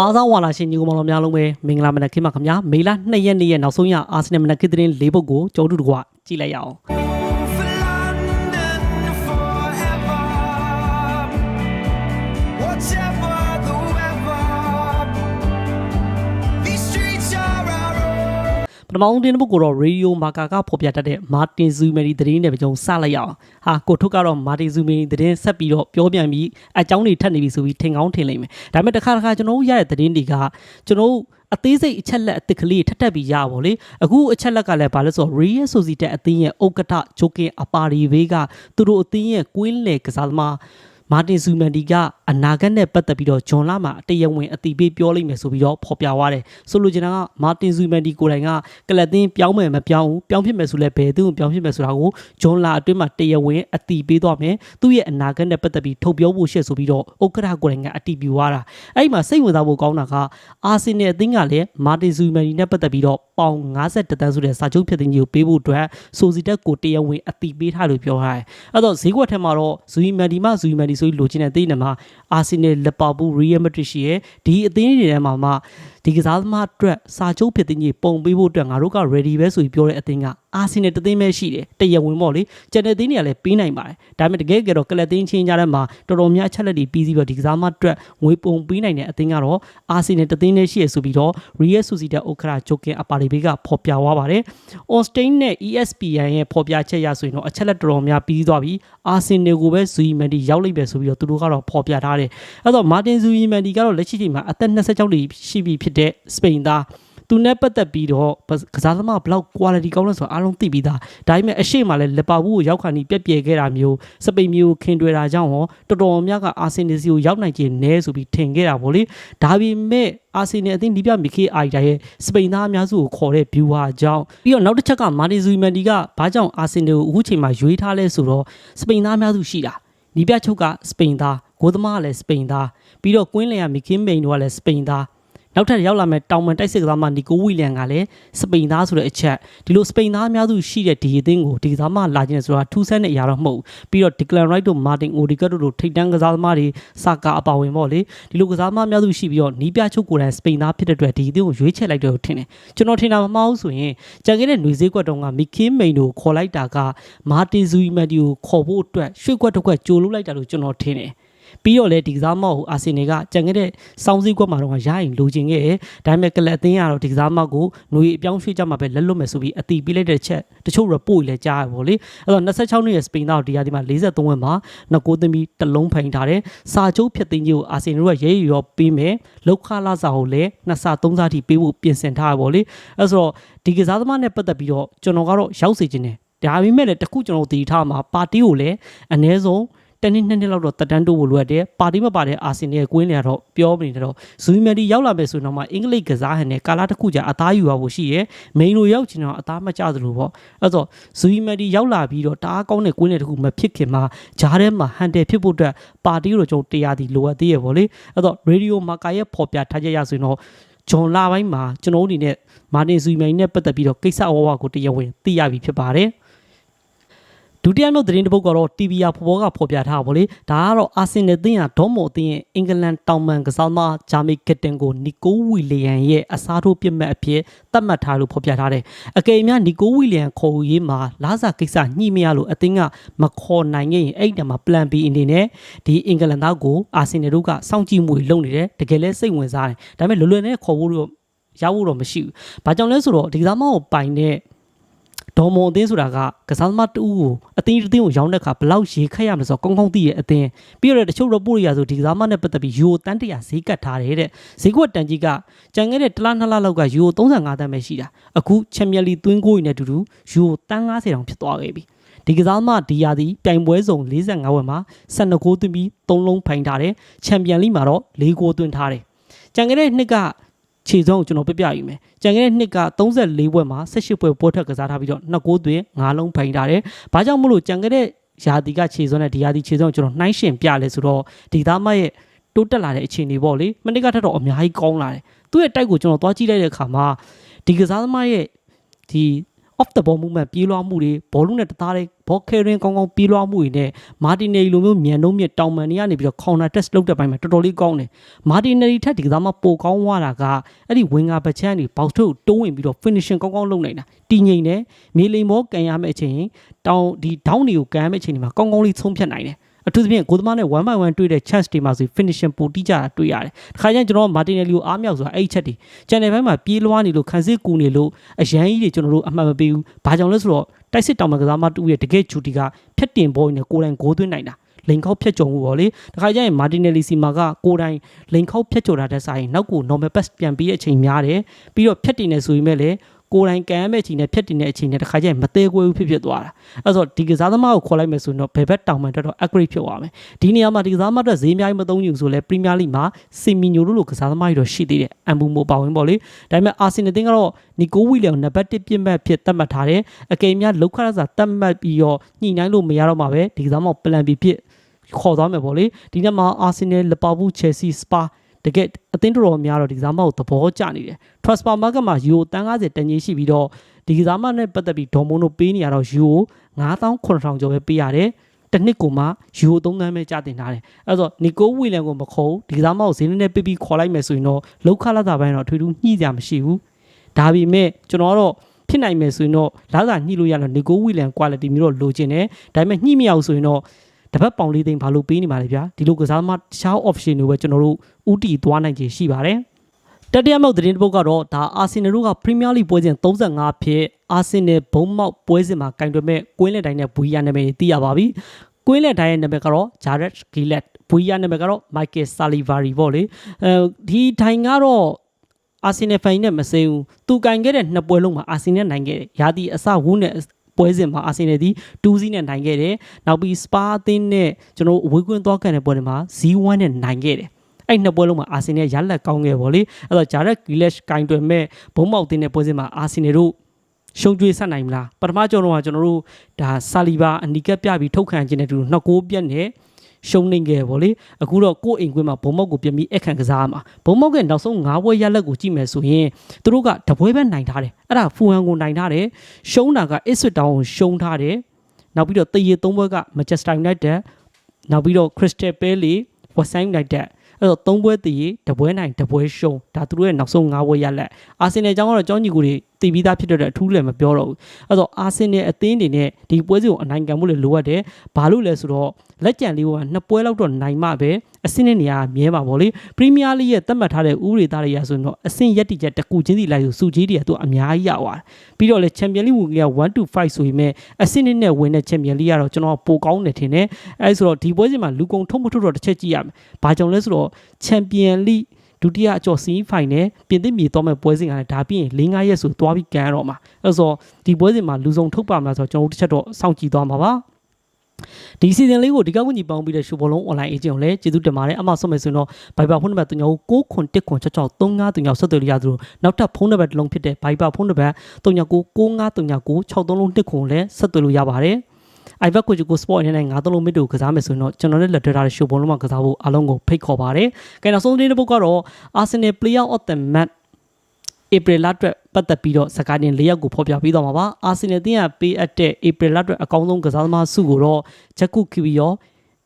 အားစားဝါလာရှင်ညီကောင်မောင်တော်များလုံးပဲမင်္ဂလာမနက်ခင်းပါခင်ဗျာမေလ2ရက်နေ့ရဲ့နောက်ဆုံးရအာဆင်နယ်မနက်ခင်းသတင်း၄ပုဒ်ကိုကြောတူတကွကြည့်လိုက်ရအောင် ပထမဆုံးတင်ပုဒ်ကိုတော့ရေဒီယိုမာကာကဖော်ပြတတ်တဲ့မာတင်ဇူမီနီသတင်းနဲ့ပဲကျွန်တော်စလိုက်ရအောင်ဟာကိုထုတ်ကတော့မာတင်ဇူမီနီသတင်းဆက်ပြီးတော့ပြောပြန်ပြီးအကြောင်းတွေထပ်နေပြီဆိုပြီးထင်ကောင်းထင်လိမ့်မယ်ဒါပေမဲ့တစ်ခါတစ်ခါကျွန်တော်တို့ရတဲ့သတင်းတွေကကျွန်တော်တို့အသေးစိတ်အချက်လက်အသစ်ကလေးထပ်ထပ်ပြီးရပါဗောလေအခုအချက်လက်ကလည်းဘာလဲဆိုတော့ Real Society အသင်းရဲ့ဥက္ကဋ္ဌဂျိုကင်အပါရီဘေးကသူတို့အသင်းရဲ့ကွင်းလေကစားသမား မာတင်ဇူမန်ဒီကအနာဂတ်နဲ့ပတ်သက်ပြီးတော့ဂျွန်လာမှာအတရဝင်အတိပေးပြောလိမ့်မယ်ဆိုပြီးတော့ဖော်ပြသွားတယ်ဆိုလိုချင်တာကမာတင်ဇူမန်ဒီကိုယ်တိုင်ကကလပ်တင်းပြောင်းမယ်မပြောင်းဘူးပြောင်းဖြစ်မယ်ဆိုလဲဘယ်သူ့ကိုပြောင်းဖြစ်မယ်ဆိုတာကိုဂျွန်လာအတွင်းမှာတရဝင်အတိပေးသွားမယ်သူ့ရဲ့အနာဂတ်နဲ့ပတ်သက်ပြီးထုတ်ပြောဖို့ရှက်ဆိုပြီးတော့ဥက္ကဋ္ဌကိုယ်တိုင်ကအတိပြုသွားတာအဲ့ဒီမှာစိတ်ဝင်စားဖို့ကောင်းတာကအာဆင်နယ်အသင်းကလည်းမာတင်ဇူမန်ဒီနဲ့ပတ်သက်ပြီးတော့ ပေါင်50တန်းဆိုတဲ့စာချုပ်ဖြစ်တဲ့ကြီးကိုပေးဖို့အတွက်ဆိုစီတက်ကိုတရဝင်အတိပေးထားလို့ပြောထားတယ်အဲ့တော့ဈေးကွက်ထဲမှာတော့ဇူမန်ဒီမှဇူမန်ဒီဆိုပြီးလိုချင်တဲ့သိနေမှာအာဆင်နယ်လက်ပါဘူးရီယယ်မက်ဒရစ်ရှိရဲ့ဒီအသင်းတွေထဲမှာမှ ဒီကစားသမားအတွက်စာချုပ်ဖြစ်တဲ့ကြီးပုံပေးဖို့အတွက်ငါတို့က ready ပဲဆိုပြီးပြောတဲ့အသင်းကအာဆင်နယ်တသင်းပဲရှိတယ်တရဝင်ပေါ့လေကျန်တဲ့သင်းတွေကလည်းပေးနိုင်ပါတယ်ဒါပေမဲ့တကယ်ကြတော့ကလပ်သင်းချင်းကြတဲ့မှာတော်တော်များချက်လက်တွေပြီးစီးပြီးတော့ဒီကစားသမားအတွက်ငွေပုံပေးနိုင်တဲ့အသင်းကတော့အာဆင်နယ်တသင်းနဲ့ရှိရဆိုပြီးတော့ Real Sociedad ဥက္ကဋ္ဌဂျိုကင်အပါရီဘေးကဖော်ပြသွားပါတယ်။ On Stain နဲ့ ESPN ရဲ့ဖော်ပြချက်ရဆိုရင်တော့အချက်လက်တော်တော်များပြီးသွားပြီ။အာဆင်နယ်ကိုပဲဇူယီမန်ဒီရောက်လိမ့်မယ်ဆိုပြီးတော့သူတို့ကတော့ဖော်ပြထားတယ်။အဲ့တော့မာတင်ဇူယီမန်ဒီကတော့လက်ရှိချိန်မှာအသက်26နှစ်ရှိပြီဖြစ်တဲ့စပိန်သားသူနဲ့ပတ်သက်ပြီးတော့ကစားသမားဘလောက် quality ကောင်းလဲဆိုတော့အားလုံးသိပြီးသားဒါပေမဲ့အရှိမလည်းလက်ပါဘူးကိုရောက်ခါနီပြက်ပြဲခဲ့တာမျိုးစပိန်မျိုးခင်တွေ့တာကြောင့်ဟောတော်တော်များကအာဆင်နယ်စီကိုရောက်နိုင်ခြင်းနဲဆိုပြီးထင်ခဲ့တာဗောလေဒါပေမဲ့အာဆင်နယ်အသင်းဒီပြမီခေအိုင်တာရဲ့စပိန်သားအများစုကိုခေါ်တဲ့ viewer ကြောင့်ပြီးတော့နောက်တစ်ချက်ကမာတင်ဇူမန်ဒီကဘာကြောင့်အာဆင်နယ်ကိုအခုချိန်မှာရွေးထားလဲဆိုတော့စပိန်သားအများစုရှိတာဒီပြချုပ်ကစပိန်သားဂိုးသမားကလည်းစပိန်သားပြီးတော့ကွင်းလင်ကမီကင်းမိန်တို့ကလည်းစပိန်သား နောက်ထပ်ရောက်လာမဲ့တောင်မန်တိုက်စစ်ကစားမနီကိုဝီလျံကလည်းစပိန်သားဆိုတဲ့အချက်ဒီလိုစပိန်သားအများစုရှိတဲ့ဒီအသင်းကိုဒီကစားမလာခြင်းဆိုတာထူးဆန်းတဲ့အရာတော့မဟုတ်ဘူးပြီးတော့ Declan Rice တို့ Martin Odegaard တို့လိုထိပ်တန်းကစားသမားတွေစာကာအပါဝင်ပေါ့လေဒီလိုကစားသမားအများစုရှိပြီးတော့နီးပြချုပ်ကိုယ်တိုင်စပိန်သားဖြစ်တဲ့အတွက်ဒီအသင်းကိုရွေးချယ်လိုက်တယ်လို့ထင်တယ်ကျွန်တော်ထင်တာမမှားဘူးဆိုရင်ကြံခဲ့တဲ့ຫນွေစည်းကွက်တုန်းကမီကင်းမိန်တို့ခေါ်လိုက်တာကမာတင်ဇူီမန်ဒီကိုခေါ်ဖို့အတွက်ရွှေ့ကွက်တစ်ခွက်ကြိုလုပ်လိုက်တာလို့ကျွန်တော်ထင်တယ် ပြီးတော့လေဒီကစားမောက်ကိုအာဆင်နယ်ကကြံခဲ့တဲ့စောင်းစည်းကွက်မှာတော့ရရင်လိုချင်ခဲ့တယ်ဒါပေမဲ့ကလပ်အသင်းကတော့ဒီကစားမောက်ကိုຫນွေအပြောင်းရွှေ့ကြမှာပဲလက်လွတ်မယ်ဆိုပြီးအတီးပေးလိုက်တဲ့ချက်တချို့ report လည်းကြားရပါဗောလေအဲ့တော့26နှစ်ရဲ့စပိန်သားဒီယာဒီမှာ43ဝက်မှာနှစ်ကိုးသိမ်းပြီးတစ်လုံးဖိန်ထားတယ်စာချုပ်ဖြစ်သိမ်းကြီးကိုအာဆင်နယ်ကရဲရရောပေးမယ်လောက်ခလာစာကိုလည်းနှစ်ဆသုံးဆထိပေးဖို့ပြင်ဆင်ထားရပါဗောလေအဲ့ဆိုတော့ဒီကစားသမားနဲ့ပတ်သက်ပြီးတော့ကျွန်တော်ကတော့ရောက်စေခြင်းတယ်ဒါပေမဲ့လည်းတခုကျွန်တော်တည်ထားမှာပါတီကိုလည်းအ ਨੇ ဆုံး တနည်းနှစ်နှစ်လောက်တော့တက်တန်းတိုးဖို့လိုအပ်တယ်ပါတီမပါတဲ့အာဆင်နယ်ကွင်းလေတော့ပြောမနေတော့ဇူမီမဒီရောက်လာမယ်ဆိုတော့မှအင်္ဂလိပ်ကစားဟန်နဲ့ကာလာတစ်ခုကြာအသားယူရဖို့ရှိရယ်မိန်လိုရောက်ချင်တော့အသားမကျသလိုပေါ့အဲ့တော့ဇူမီမဒီရောက်လာပြီးတော့တအားကောင်းတဲ့ကွင်းလေတစ်ခုမဖြစ်ခင်မှာဂျားထဲမှာဟန်တယ်ဖြစ်ဖို့အတွက်ပါတီတော့ကျွန်တော်တရားဒီလိုအပ်သေးရပေါ့လေအဲ့တော့ရေဒီယိုမာကာရဲ့ဖော်ပြထားချက်ရဆိုရင်တော့ဂျွန်လာပိုင်းမှာကျွန်တော်တို့အနေနဲ့မာတင်ဇူမီမန်နဲ့ပတ်သက်ပြီးတော့ကိစ္စအဝဝကိုတရားဝင်သိရပြီဖြစ်ပါတယ် ဒုတိယနောက်သတင်းတစ်ပုဒ်ကတော့ TVR ဖော်ပေါ်ကဖော်ပြထားပါဗောလေဒါကတော့အာဆင်နယ်သင်းရဒေါမော်သင်းရဲ့အင်္ဂလန်တောင်မန်ကစားသမားဂျာမီကက်တင်ကိုနီကိုဝီလီယံရဲ့အစားထိုးပြစ်မှတ်အဖြစ်သတ်မှတ်ထားလို့ဖော်ပြထားတယ်အကယ်၍နီကိုဝီလီယံခေါ်ယူရေးမှာလာစာကိစ္စညှိမရလို့အသင်းကမခေါ်နိုင်ခဲ့ရင်အဲ့ဒီမှာ plan B အနေနဲ့ဒီအင်္ဂလန်သားကိုအာဆင်နယ်တို့ကစောင့်ကြည့်မှုလုပ်နေတယ်တကယ်လဲစိတ်ဝင်စားတယ်ဒါပေမဲ့လွယ်လွယ်နဲ့ခေါ်ဖို့တော့ရဖို့တော့မရှိဘူးဘာကြောင့်လဲဆိုတော့ဒီကစားမကိုပိုင်တဲ့ ဒေါ်မွန်အသင်းဆိုတာကကစားသမားတူကိုအသင်းတစ်သင်းကိုရောင်းတဲ့အခါဘယ်လောက်ရေခက်ရမလဲဆိုတော့ကောင်းကောင်းသိရဲ့အသင်းပြီးတော့တချို့ report တွေရဆိုဒီကစားသမားနဲ့ပတ်သက်ပြီးယူတန်းတရာဈေးကတ်ထားတယ်တဲ့ဈေးကွက်တန်ကြီးကကြံခဲ့တဲ့တစ်လားနှစ်လားလောက်ကယူ35တန်းပဲရှိတာအခုချန်ပီယံလီသွင်းကိုရနဲ့အတူတူယူတန်း90တောင်ဖြစ်သွားခဲ့ပြီဒီကစားသမားဒီယာဒီပြိုင်ပွဲစုံ45ဝက်မှာ12ဂိုးသွင်းပြီး3လုံးဖိုင်ထားတယ်ချန်ပီယံလိမှာတော့4ဂိုးသွင်းထားတယ်ကြံခဲ့တဲ့နှစ်က ခြေစုံကိုကျွန်တော်ပြပြယူမယ်။ကြံခဲ့တဲ့နှစ်က34ဘွဲ့မှာ18ဘွဲ့ပိုးထက်ကစားထားပြီးတော့2ဂိုးသွင်း9လုံးဖိုင်ထားတယ်။ဘာကြောင့်မလို့ကြံခဲ့တဲ့ယာတီကခြေစုံနဲ့ဒီယာတီခြေစုံကိုကျွန်တော်နှိုင်းရှင်ပြလဲဆိုတော့ဒီသားမရဲ့တိုးတက်လာတဲ့အခြေအနေပေါ့လေ။မနစ်ကထက်တော့အများကြီးကောင်းလာတယ်။သူ့ရဲ့တိုက်ကိုကျွန်တော်သွားကြည့်လိုက်တဲ့အခါမှာဒီကစားသမားရဲ့ဒီ off the ball movement ပြေးလွှားမှုတွေဘောလုံးနဲ့တသားတဲ့ ball carrying ကောင်းကောင်းပြေးလွှားမှုတွေနဲ့မာတင်နယ်လိုမျိုးမြန်နှုံးမြင့်တောင်ပန်တွေကနေပြီးတော့ counter test လုပ်တဲ့ဘက်မှာတော်တော်လေးကောင်းတယ်မာတင်နယ်ထက်ဒီကစားမပိုကောင်းသွားတာကအဲ့ဒီ winger ဘက်ချမ်းတွေ box ထုတ်တိုးဝင်ပြီးတော့ finishing ကောင်းကောင်းလုပ်နိုင်တာတည်ငြိမ်တယ်မြေလိမ်မောကန်ရမယ့်အချိန်တောင်ဒီ down တွေကိုကန်ရမယ့်အချိန်တွေမှာကောင်းကောင်းလေးဆုံးဖြတ်နိုင်တယ် အထူးသဖြင့်ကိုသမားနဲ့1 by 1တွေ့တဲ့ chance တွေမှာဆို finishing ပိုတိကျတာတွေ့ရတယ်။တစ်ခါကျရင်ကျွန်တော်မာတင်နယ်လီကိုအားမြောက်ဆိုတာအဲ့ဒီချက်တွေ channel ဘက်မှာပြေးလွှားနေလို့ခံစစ်ကူနေလို့အရန်ကြီးတွေကျွန်တော်တို့အမှန်မပေးဘူး။ဘာကြောင့်လဲဆိုတော့တိုက်စစ်တောင်မကစားမတူရဲ့တကယ်ချူတီကဖြတ်တင်ဘောနဲ့ကိုယ်တိုင်ဂိုးသွင်းနိုင်တာ။လိန်ခောက်ဖြတ်ကျော်မှုပေါ့လေ။တစ်ခါကျရင်မာတင်နယ်လီစီမာကကိုယ်တိုင်လိန်ခောက်ဖြတ်ကျော်တာတဲ့ဆိုင်နောက်ကို normal pass ပြန်ပြီးတဲ့အချိန်များတယ်။ပြီးတော့ဖြတ်တင်နေဆိုရင်လည်း ကိုယ်တိုင်ကန်ရမယ့်အချိန်နဲ့ဖြတ်တင်တဲ့အချိန်နဲ့တစ်ခါကျရင်မသေးကွေးဘူးဖြစ်ဖြစ်သွားတာအဲ့ဆိုဒီကစားသမားကိုခေါ်လိုက်မယ်ဆိုရင်တော့ဘယ်ဘက်တောင်မှန်တက်တော့ accurate ဖြစ်သွားမယ်ဒီနေရာမှာဒီကစားသမားအတွက်ဈေးအများကြီးမသုံးဘူးဆိုလဲ Premier League မှာစင်မီညိုတို့လိုကစားသမားတွေတော့ရှိသေးတယ်အမ်ဘူမိုပါဝင်ပေါ့လေဒါပေမဲ့အာဆင်နယ်တင်းကတော့နီကိုဝီလျံနံပါတ်1ပြစ်မှတ်ဖြစ်သတ်မှတ်ထားတယ်အကယ်များလောက်ခရစာသတ်မှတ်ပြီးတော့ညှိနှိုင်းလို့မရတော့မှာပဲဒီကစားသမား plan B ဖြစ်ခေါ်သွားမယ်ပေါ့လေဒီနေ့မှာအာဆင်န ယ်လီဗာပူးချယ်ဆီစပါတကယ်အသင်းတော်တော်များတော့ဒီကစားမကိုသဘောကျနေတယ် transfer market မှာယူတန်း90တန်ကြီးရှိပြီးတော့ဒီကစားမနဲ့ပတ်သက်ပြီးဒေါ်မွန်တို့ပေးနေရတော့ယူ9900ကျော်ပဲပေးရတယ်တစ်နှစ်ကိုမှယူ3သန်းပဲကြာတင်ထားတယ်အဲ့တော့နီကိုဝီလန်ကိုမခေါ်ဘူးဒီကစားမကိုဈေးနဲ့ပေးပြီးခေါ်လိုက်မယ်ဆိုရင်တော့လောက်ခလာတာပိုင်းတော့ထွေထူးညှိကြမရှိဘူးဒါပေမဲ့ကျွန်တော်ကတော့ဖြစ်နိုင်မယ်ဆိုရင်တော့လာသာညှိလို့ရတော့နီကိုဝီလန် quality မျိုးတော့လိုချင်တယ်ဒါပေမဲ့ညှိမရအောင်ဆိုရင်တော့ တပတ်ပေါင်လေးသိန်းဘာလို့ပေးနေပါလဲဗျာဒီလိုကစားမတခြား option တွေပဲကျွန်တော်တို့ဥတီသွားနိုင်ခြေရှိပါတယ်တတိယမြောက်သတင်းတစ်ပုဒ်ကတော့ဒါအာဆင်နယ်တို့ကပရီးမီးယားလိပွဲစဉ်35ဖြစ်အာဆင်နယ်ဘုံမောက်ပွဲစဉ်မှာကင်တွယ်မဲ့ကွင်းလက်တိုင်းနဲ့ဘူရီယာနာမည်တွေသိရပါပြီ။ကွင်းလက်တိုင်းရဲ့နာမည်ကတော့ဂျာရက်ဂီလက်ဘူရီယာနာမည်ကတော့မိုက်ကယ်ဆာလီဗာရီပေါ့လေ။အဲဒီထိုင်ကတော့အာဆင်နယ်ဖန်နဲ့မစိမ်းဘူး။သူကင်ခဲ့တဲ့နှစ်ပွဲလုံးမှာအာဆင်နယ်နိုင်ခဲ့တယ်။ရာသီအစဝန်းနဲ့ ပွဲစဉ်မှာအာဆင်နယ်ဒီ2စီးနဲ့နိုင်ခဲ့တယ်။နောက်ပြီးစပါအသင်းနဲ့ကျွန်တော်တို့အဝေးကွင်းသွားကန်တဲ့ပွဲတွေမှာ0-1နဲ့နိုင်ခဲ့တယ်။အဲ့နှစ်ပွဲလုံးမှာအာဆင်နယ်ရလက်ကောင်းခဲ့ပါလေအဲ့တော့ဂျာရက်ဂီလက်ကင်တွယ်မဲ့ဘုံမောက်တင်တဲ့ပွဲစဉ်မှာအာဆင်နယ်တို့ရှုံးကြွေးဆက်နိုင်မလားပထမကြောတော့ကကျွန်တော်တို့ဒါဆာလီဘာအနီကပ်ပြပြီးထုတ်ခံခြင်းတဲ့တူနှစ်ကိုးပြက်နဲ့ ရှုံးနေခဲ့ပါလေအခုတော့ကိုယ့်အိမ်ကွင်းမှာဘုံမောက်ကိုပြန်ပြီးအခန့်ကစားမှာဘုံမောက်ကနောက်ဆုံး၅ပွဲရလက်ကိုကြည့်မယ်ဆိုရင်သူတို့ကတပွဲပဲနိုင်ထားတယ်အဲ့ဒါဖူဟန်ကိုနိုင်ထားတယ်ရှုံးတာကအစ်ဆွစ်တောင်းကိုရှုံးထားတယ်နောက်ပြီးတော့တရေ၃ပွဲကမန်ချက်စတာယူနိုက်တက်နောက်ပြီးတော့ Crystal Palace West Ham United အဲ့တော့သုံးပွဲတည်တပွဲနိုင်တပွဲရှုံးဒါသူတို့ရဲ့နောက်ဆုံး၅ပွဲရလက်အာဆင်နယ်အကြောင်းကတော့ကြောင်းညီကိုတွေတည်ပြီးသားဖြစ်တဲ့အထူးလည်းမပြောတော့ဘူးအဲ့တော့အာဆင်နယ်အသင်းတွေနဲ့ဒီပွဲစီကိုအနိုင်ခံမှုလည်းလိုအပ်တယ်ဘာလို့လဲဆိုတော့လက်ကျန်လေးကနှစ်ပွဲလောက်တော့နိုင်မှပဲ အဆင့်နဲ့နေရာမြဲပါဗောလေပရီးမီးယားလိရဲ့သတ်မှတ်ထားတဲ့ဥပဒေသားတွေရဆိုရင်တော့အဆင့်ရက်တိချက်တစ်ခုချင်းစီလိုက်ဆိုစုကြီးတွေကသူအများကြီးရသွားတယ်ပြီးတော့လေချန်ပီယံလိဝင်က1 to 5ဆိုရင်မဲ့အဆင့်နဲ့နဲ့ဝင်တဲ့ချန်ပီယံလိကတော့ကျွန်တော်ပိုကောင်းတယ်ထင်တယ်အဲဆိုတော့ဒီပွဲစဉ်မှာလူကုန်ထုတ်မထုတ်တော့တစ်ချက်ကြည့်ရမယ်ဘာကြောင့်လဲဆိုတော့ချန်ပီယံလိဒုတိယအကျော်စီးဖိုင်နဲ့ပြင်သစ်မြေသွားမဲ့ပွဲစဉ်ကလည်းဒါပြီးရင်၄၅ရက်ဆိုသွားပြီးကန်ရတော့မှာအဲဆိုတော့ဒီပွဲစဉ်မှာလူစုံထုတ်ပါမလားဆိုတော့ကျွန်တော်တို့တစ်ချက်တော့စောင့်ကြည့်သွားမှာပါ ဒီစီဇန်လေးကိုဒီကောက်ဝင်ကြီးပေါင်းပြီးတဲ့ရှူဘောလုံး online agent ကိုလည်းကျေးဇူးတင်ပါတယ်အမှဆုံးမယ်ဆိုရင်တော့ Viber ဖုန်းနံပါတ်39ခွန်1ခွန်66 39 39ဆက်သွယ်လို့ရသလိုနောက်ထပ်ဖုန်းနံပါတ်တစ်လုံးဖြစ်တဲ့ Viber ဖုန်းနံပါတ်39 9539 63လုံး1ခွန်လည်းဆက်သွယ်လို့ရပါတယ် iPad ကိုကို sport အနေနဲ့ငါးသုံးလုံးမစ်တို့ကစားမယ်ဆိုရင်တော့ကျွန်တော်နဲ့လက်ထပ်ထားတဲ့ show ပုံလုံးမှာကစားဖို့အားလုံးကိုဖိတ်ခေါ်ပါတယ်။ကဲနောက်ဆုံးသတင်းတစ်ပုဒ်ကတော့ Arsenal Player of the Match ဧပြီလအတွက်ပတ်သက်ပြီးတော့စကားတင်၄ရက်ကိုဖော်ပြပေးသွားမှာပါ။အာဆင်နယ်တင်းကပေးအပ်တဲ့ဧပြီလအတွက်အကောင်းဆုံးကစားသမားစုကိုတော့ဂျက်ကူကီဗီယော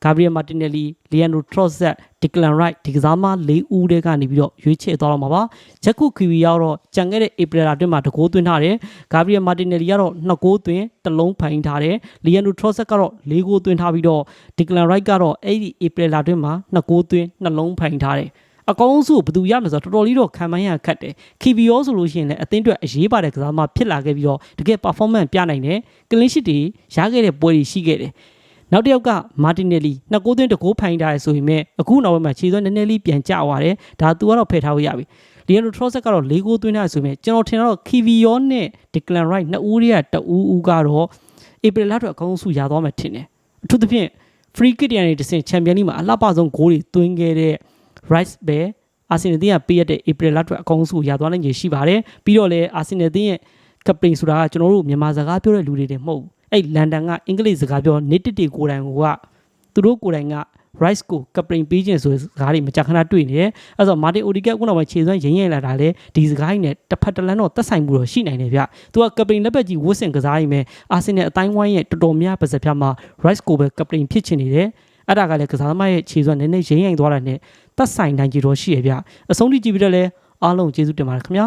ဂါဘရီယယ်မာတင်နယ်လီလီယန်ဒိုထရော့ဇက်ဒီကလန်ရိုက်ဒီကစားမ၄ဦးတည်းကနေပြီးတော့ရွေးချယ်သွားတော့မှာပါဂျက်ကူကီဗီယောတော့ကြံခဲ့တဲ့ဧပြီလအတွင်းမှာတကိုးသွင်းထားတယ်ဂါဘရီယယ်မာတင်နယ်လီကတော့နှစ်ကိုးသွင်းတစ်လုံးဖိုင်ထားတယ်လီယန်ဒိုထရော့ဇက်ကတော့၄ကိုးသွင်းထားပြီးတော့ဒီကလန်ရိုက်ကတော့အဲ့ဒီဧပြီလအတွင်းမှာနှစ်ကိုးသွင်းနှလုံးဖိုင်ထားတယ် အကောင်းဆုံးဘယ်သူရမလဲဆိုတော့တော်တော်လေးတော့ခံမှန်းရခက်တယ်။ KBO ဆိုလို့ရှိရင်လည်းအသင်းအတွက်အရေးပါတဲ့ကစားမဖြစ်လာခဲ့ပြီးတော့တကယ် performance ပြနိုင်တယ်။ clean sheet တွေရခဲ့တဲ့ပွဲတွေရှိခဲ့တယ်။နောက်တစ်ယောက်ကမာတင်နယ်လီနှစ်ကိုးသွင်းတကိုးဖိုင်ထားရဆိုပေမဲ့အခုနောက်ပိုင်းမှာခြေစွမ်းနည်းနည်းလေးပြန်ကျသွားတယ်။ဒါသူကတော့ဖယ်ထားလို့ရပြီ။လီယန်ဒိုထရော့ဆက်ကတော့၄ကိုးသွင်းထားရဆိုပေမဲ့ကျွန်တော်ထင်တော့ KBO နဲ့ Declan Rice နှစ်ဦးတွေကတဦးဦးကတော့ဧပြီလအတွက်အကောင်းဆုံးရသွားမှထင်တယ်။အထူးသဖြင့် free kick တွေကနေတစ်ဆင့်ချန်ပီယံလိမှာအလှပဆုံးဂိုးတွေသွင်းခဲ့တဲ့ Rice ပဲအာဆင်နယ်တင်းကပေးရတဲ့ April လအတွက်အကောင်းဆုံးရသွားနိုင်ခြေရှိပါတယ်ပြီးတော့လည်းအာဆင်နယ်တင်းရဲ့ captain ဆိုတာကကျွန်တော်တို့မြန်မာစကားပြောတဲ့လူတွေတွေမဟုတ်ဘူးအဲ့လန်ဒန်ကအင်္ဂလိပ်စကားပြောနေတစ်တီကိုယ်တိုင်ကသူတို့ကိုယ်တိုင်က Rice ကိုကပရင်ပေးခြင်းဆိုတဲ့စကားတွေမကြာခဏတွေ့နေတယ်အဲ့တော့ Martin Odegaard ခုနောက်ပိုင်းခြေစွမ်းရင်းရင်လာတာလေဒီစကားကြီးနဲ့တစ်ဖက်တစ်လမ်းတော့သက်ဆိုင်မှုတော့ရှိနိုင်တယ်ဗျသူကကပရင်လက်ပတ်ကြီးဝတ်ဆင်ကစားရင်းမဲ့အာဆင်နယ်အတိုင်းဝိုင်းရဲ့တော်တော်များပါစက်ဖြတ်မှာ Rice ကိုပဲကပရင်ဖြစ်ချင်နေတယ်အဲ့ဒါကလည်းကစားသမားရဲ့ခြေစွမ်းနည်းနည်းရင်းရင်သွားတာနဲ့ သက်ဆိုင်နိုင်ကြတော့ရှိရဗျအဆုံးထိကြည့်ပြီးတော့လဲအားလုံးကျေးဇူးတင်ပါတယ်ခင်ဗျာ